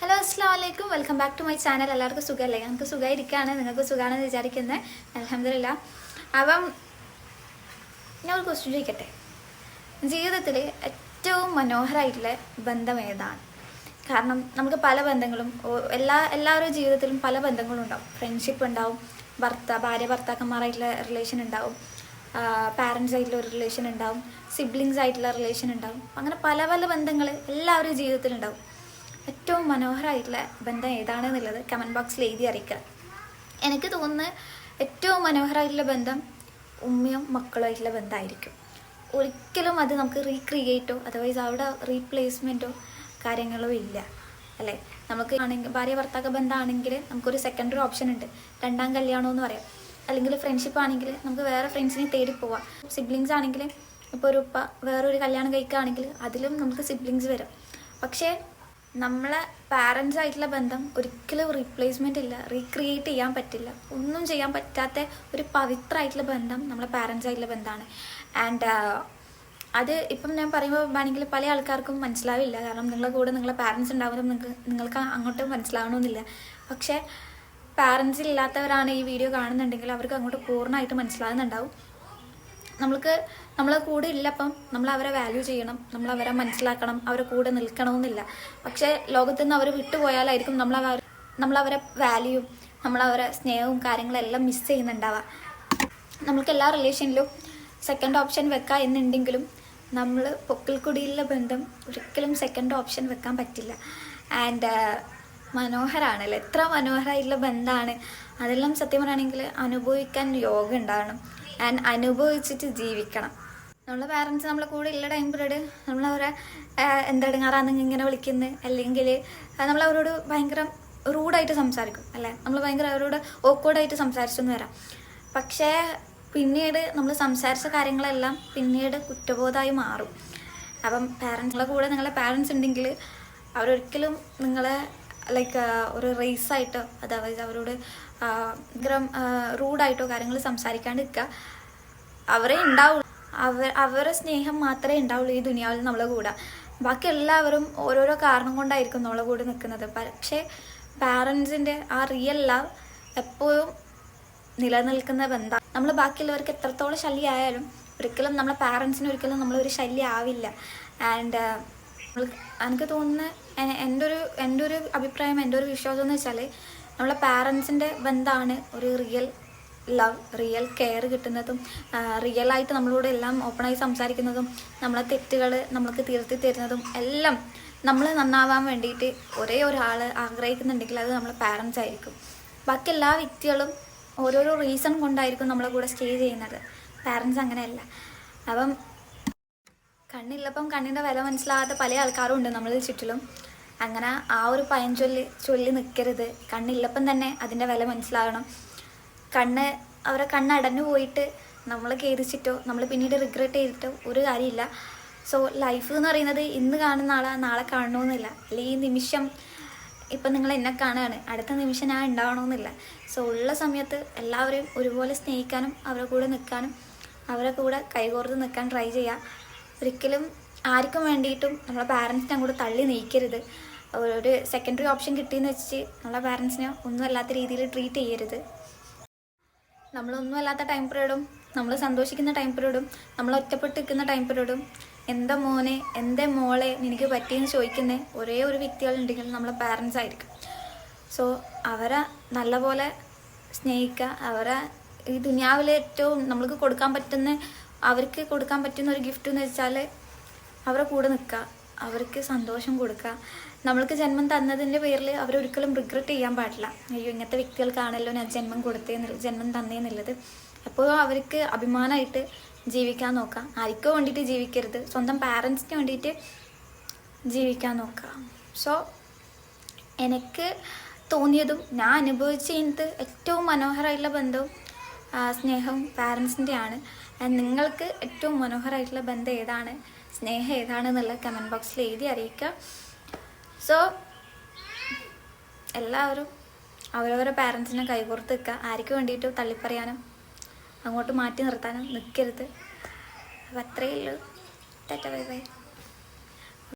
Hello അസ്സാം വലൈക്കും welcome back to my channel എല്ലാവർക്കും സുഖമല്ലേ? ഞങ്ങൾക്ക് സുഖമായിരിക്കുകയാണ് നിങ്ങൾക്ക് സുഖമാണെന്ന് വിചാരിക്കുന്നത് അലഹമില്ല അപ്പം ഞാൻ ഒരു ക്വസ്റ്റ്യൻ ചോദിക്കട്ടെ? ജീവിതത്തിൽ ഏറ്റവും മനോഹരമായിട്ടുള്ള ബന്ധം ഏതാണ്? കാരണം നമുക്ക് പല ബന്ധങ്ങളും എല്ലാ എല്ലാവരുടെ ജീവിതത്തിലും പല ബന്ധങ്ങളും ഉണ്ടാവും. ഫ്രണ്ട്ഷിപ്പ് ഉണ്ടാവും. ഭർത്ത ഭാര്യ ഭർത്താക്കന്മാരായിട്ടുള്ള റിലേഷൻ ഉണ്ടാവും. പാരൻസ് ആയിട്ടുള്ള ഒരു റിലേഷൻ ഉണ്ടാവും. സിബ്ലിങ്സ് ആയിട്ടുള്ള റിലേഷൻ ഉണ്ടാവും. അങ്ങനെ പല പല ബന്ധങ്ങൾ എല്ലാവരുടെയും ജീവിതത്തിലുണ്ടാവും. ഏറ്റവും മനോഹരമായിട്ടുള്ള ബന്ധം ഏതാണെന്നുള്ളത് കമന്റ് ബോക്സിൽ എഴുതി അറിയിക്കുക. എനിക്ക് തോന്നുന്ന ഏറ്റവും മനോഹരമായിട്ടുള്ള ബന്ധം ഉമ്മയും മക്കളുമായിട്ടുള്ള ബന്ധമായിരിക്കും. ഒരിക്കലും അത് നമുക്ക് റീക്രിയേറ്റോ അതർവൈസ് അവിടെ റീപ്ലേസ്മെന്റോ കാര്യങ്ങളോ ഇല്ല. അല്ലേ? നമുക്ക് ആണെങ്കിൽ ഭാര്യ ഭർത്താക്ക ബന്ധമാണെങ്കിൽ നമുക്കൊരു സെക്കൻഡറി ഓപ്ഷൻ ഉണ്ട്. രണ്ടാം കല്യാണം എന്ന് പറയാം. അല്ലെങ്കിൽ ഫ്രണ്ട്ഷിപ്പ് ആണെങ്കിൽ നമുക്ക് വേറെ ഫ്രണ്ട്സിനെ തേടി പോവാം. സിബ്ലിങ്സ് ആണെങ്കിൽ ഇപ്പോൾ ഒരു ഉപ്പ വേറൊരു കല്യാണം കഴിക്കുകയാണെങ്കിൽ അതിലും നമുക്ക് സിബ്ലിങ്സ് വരും. പക്ഷേ നമ്മളെ പാരൻസ് ആയിട്ടുള്ള ബന്ധം ഒരിക്കലും റീപ്ലേസ്മെന്റ് ഇല്ല. റീക്രിയേറ്റ് ചെയ്യാൻ പറ്റില്ല. ഒന്നും ചെയ്യാൻ പറ്റാത്ത ഒരു പവിത്രമായിട്ടുള്ള ബന്ധം നമ്മളെ പാരൻസ് ആയിട്ടുള്ള ബന്ധമാണ്. ആൻഡ് അത് ഇപ്പം ഞാൻ പറയുമ്പോൾ വേണമെങ്കിൽ പല ആൾക്കാർക്കും മനസ്സിലാവില്ല. കാരണം നിങ്ങളെ കൂടെ നിങ്ങളെ പാരൻസ് ഉണ്ടാവുമ്പോൾ നിങ്ങൾക്ക് നിങ്ങൾക്ക് അങ്ങോട്ട് മനസ്സിലാവണമെന്നില്ല. പക്ഷേ പാരൻസ് ഇല്ലാത്തവരാണ് ഈ വീഡിയോ കാണുന്നുണ്ടെങ്കിൽ അവർക്ക് അങ്ങോട്ട് പൂർണമായിട്ട് മനസ്സിലാകുന്നുണ്ടാവും നമ്മൾക്ക് നമ്മളെ കൂടെ ഇല്ലപ്പം നമ്മൾ അവരെ വാല്യൂ ചെയ്യണം നമ്മൾ അവരെ മനസ്സിലാക്കണം അവരെ കൂടെ നിൽക്കണമെന്നില്ല. പക്ഷേ ലോകത്ത് നിന്ന് അവർ വിട്ടുപോയാലായിരിക്കും നമ്മൾ അവർ നമ്മളവരെ അവരെ നമ്മളവരെ സ്നേഹവും കാര്യങ്ങളെല്ലാം മിസ് ചെയ്യുന്നുണ്ടാവുക. നമ്മൾക്ക് എല്ലാ റിലേഷനിലും സെക്കൻഡ് ഓപ്ഷൻ വെക്കാം എന്നുണ്ടെങ്കിലും നമ്മൾ പൊക്കിൽക്കുടിയിലെ ബന്ധം ഒരിക്കലും സെക്കൻഡ് ഓപ്ഷൻ വെക്കാൻ പറ്റില്ല. ആൻഡ് മനോഹരമാണല്ലോ എത്ര മനോഹരമായിട്ടുള്ള ബന്ധമാണ് അതെല്ലാം സത്യം പറയുകയാണെങ്കിൽ അനുഭവിക്കാൻ യോഗ ഉണ്ടാവണം. ആൻഡ് അനുഭവിച്ചിട്ട് ജീവിക്കണം. നമ്മളെ പാരൻസ് നമ്മളെ കൂടെ ഉള്ള ടൈം പീരീഡ് നമ്മളവരെ എന്തെടുങ്ങാറാന്ന് ഇങ്ങനെ വിളിക്കുന്നത് അല്ലെങ്കിൽ നമ്മളവരോട് ഭയങ്കര റൂഡായിട്ട് സംസാരിക്കും അല്ലേ? നമ്മൾ ഭയങ്കര അവരോട് ഓക്വേർഡായിട്ട് സംസാരിച്ചെന്ന് വരാം. പക്ഷേ പിന്നീട് നമ്മൾ സംസാരിച്ച കാര്യങ്ങളെല്ലാം പിന്നീട് കുറ്റബോധമായി മാറും. അപ്പം പാരൻസിന്റെ കൂടെ നിങ്ങളെ പാരൻസ് ഉണ്ടെങ്കിൽ അവരൊരിക്കലും നിങ്ങളെ ലൈക്ക് ഒരു റേസായിട്ടോ അതായത് അവരോട് ഭയങ്കര റൂഡായിട്ടോ കാര്യങ്ങൾ സംസാരിക്കാണ്ട് നിൽക്കുക അവരെ ഉണ്ടാവുള്ളൂ അവർ അവരുടെ സ്നേഹം മാത്രമേ ഉണ്ടാവുള്ളൂ ഈ ദുനിയാവിൽ നമ്മളെ കൂടെ. ബാക്കി എല്ലാവരും ഓരോരോ കാരണം കൊണ്ടായിരിക്കും നമ്മളെ കൂടെ നിൽക്കുന്നത് പക്ഷേ പാരൻസിന്റെ ആ റിയൽ ലവ് എപ്പോഴും നിലനിൽക്കുന്ന ബന്ധം നമ്മൾ ബാക്കിയുള്ളവർക്ക് എത്രത്തോളം ശല്യമായാലും ഒരിക്കലും നമ്മളെ പാരൻസിന് ഒരിക്കലും നമ്മളൊരു ശല്യം ആവില്ല ആൻഡ് എനിക്ക് തോന്നുന്ന എന്റെ ഒരു എന്റെ ഒരു അഭിപ്രായം എന്റെ ഒരു വിശ്വാസം എന്ന് വെച്ചാൽ നമ്മളെ പാരൻസിന്റെ ബന്ധമാണ് ഒരു റിയൽ ലവ് റിയൽ കെയർ കിട്ടുന്നതും റിയൽ ആയിട്ട് നമ്മളോട് എല്ലാം ഓപ്പണായി സംസാരിക്കുന്നതും നമ്മളെ തെറ്റുകൾ നമ്മൾക്ക് തിരുത്തി തരുന്നതും എല്ലാം നമ്മൾ നന്നാവാൻ വേണ്ടിയിട്ട് ഒരേ ഒരാൾ ആഗ്രഹിക്കുന്നുണ്ടെങ്കിൽ അത് നമ്മളെ പാരൻസ് ആയിരിക്കും. ബാക്കി എല്ലാ വ്യക്തികളും ഓരോരോ റീസൺ കൊണ്ടായിരിക്കും നമ്മളെ കൂടെ സ്റ്റേ ചെയ്യുന്നത്. പാരൻസ് അങ്ങനെയല്ല. അപ്പം കണ്ണില്ലപ്പം കണ്ണിന്റെ വില മനസ്സിലാകാത്ത പല ആൾക്കാരും ഉണ്ട് നമ്മളിൽ ചുറ്റിലും. അങ്ങനെ ആ ഒരു പയൻ ചൊല്ലി നിൽക്കരുത് കണ്ണില്ലപ്പം തന്നെ അതിന്റെ വില മനസ്സിലാകണം. കണ്ണ് അവരെ കണ്ണ് അടഞ്ഞു പോയിട്ട് നമ്മൾ ഖേദിച്ചിട്ടോ നമ്മൾ പിന്നീട് റിഗ്രറ്റ് ചെയ്തിട്ടോ ഒരു കാര്യമില്ല. സോ ലൈഫ് എന്ന് പറയുന്നത് ഇന്ന് കാണുന്ന ആളെ നാളെ കാണണമെന്നില്ല അല്ലെങ്കിൽ ഈ നിമിഷം ഇപ്പം നിങ്ങൾ എന്നെ കാണുകയാണ്. അടുത്ത നിമിഷം ഞാൻ ഉണ്ടാവണമെന്നില്ല സോ ഉള്ള സമയത്ത് എല്ലാവരെയും ഒരുപോലെ സ്നേഹിക്കാനും അവരുടെ കൂടെ നിൽക്കാനും അവരുടെ കൂടെ കൈകോർത്ത് നിൽക്കാൻ ട്രൈ ചെയ്യുക. ഒരിക്കലും ആർക്കും വേണ്ടിയിട്ടും നമ്മളെ പാരൻസിനെ അങ്ങോട്ട് തള്ളി നീക്കരുത്. ഒരു സെക്കൻഡറി ഓപ്ഷൻ കിട്ടിയെന്ന് വെച്ച് നമ്മളെ പാരൻസിനെ ഒന്നും അല്ലാത്ത രീതിയിൽ ട്രീറ്റ് ചെയ്യരുത്. നമ്മളൊന്നും അല്ലാത്ത ടൈം പീരീഡും നമ്മൾ സന്തോഷിക്കുന്ന ടൈം പീരീഡും നമ്മൾ ഒറ്റപ്പെട്ട് നിൽക്കുന്ന ടൈം പീരീഡും എന്താ മോനെ എന്താ മോളെ നിനക്ക് പറ്റിയെന്ന് ചോദിക്കുന്ന ഒരേ ഒരു വ്യക്തികളുണ്ടെങ്കിൽ നമ്മളെ പാരൻസ് ആയിരിക്കും. സോ അവരെ നല്ലപോലെ സ്നേഹിക്കുക അവരെ ഈ ദുനിയാവിലെ ഏറ്റവും നമ്മൾക്ക് കൊടുക്കാൻ പറ്റുന്ന അവർക്ക് കൊടുക്കാൻ പറ്റുന്ന ഒരു ഗിഫ്റ്റ് എന്ന് വെച്ചാൽ അവരുടെ കൂടെ നിൽക്കുക അവർക്ക് സന്തോഷം കൊടുക്കുക. നമ്മൾക്ക് ജന്മം തന്നതിന്റെ പേരിൽ അവരൊരിക്കലും റിഗ്രറ്റ് ചെയ്യാൻ പാടില്ല. അയ്യോ ഇങ്ങനത്തെ വ്യക്തികൾക്കാണല്ലോ ഞാൻ ജന്മം കൊടുത്തേ ജന്മം തന്നേന്നുള്ളത്. എപ്പോഴും അവർക്ക് അഭിമാനമായിട്ട് ജീവിക്കാൻ നോക്കുക. ആർക്കോ വേണ്ടിയിട്ട് ജീവിക്കരുത്. സ്വന്തം പാരൻസിന് വേണ്ടിയിട്ട് ജീവിക്കാൻ നോക്കുക. സോ എനിക്ക് തോന്നിയതും ഞാൻ അനുഭവിച്ച എനിക്ക് ഏറ്റവും മനോഹരമായിട്ടുള്ള ബന്ധവും സ്നേഹവും പാരൻസിന്റെയാണ് നിങ്ങൾക്ക് ഏറ്റവും മനോഹരമായിട്ടുള്ള ബന്ധം ഏതാണ്? സ്നേഹം ഏതാണെന്നുള്ള കമന്റ് ബോക്സിൽ എഴുതി അറിയിക്കുക സോ എല്ലാവരും അവരവരുടെ പാരൻസിനെ കൈകോർത്ത് നിൽക്കുക. ആർക്ക് വേണ്ടിയിട്ട് തള്ളിപ്പറയാനും അങ്ങോട്ട് മാറ്റി നിർത്താനും നിൽക്കരുത്. അപ്പം അത്രയേ ഉള്ളൂ. Tata bye bye.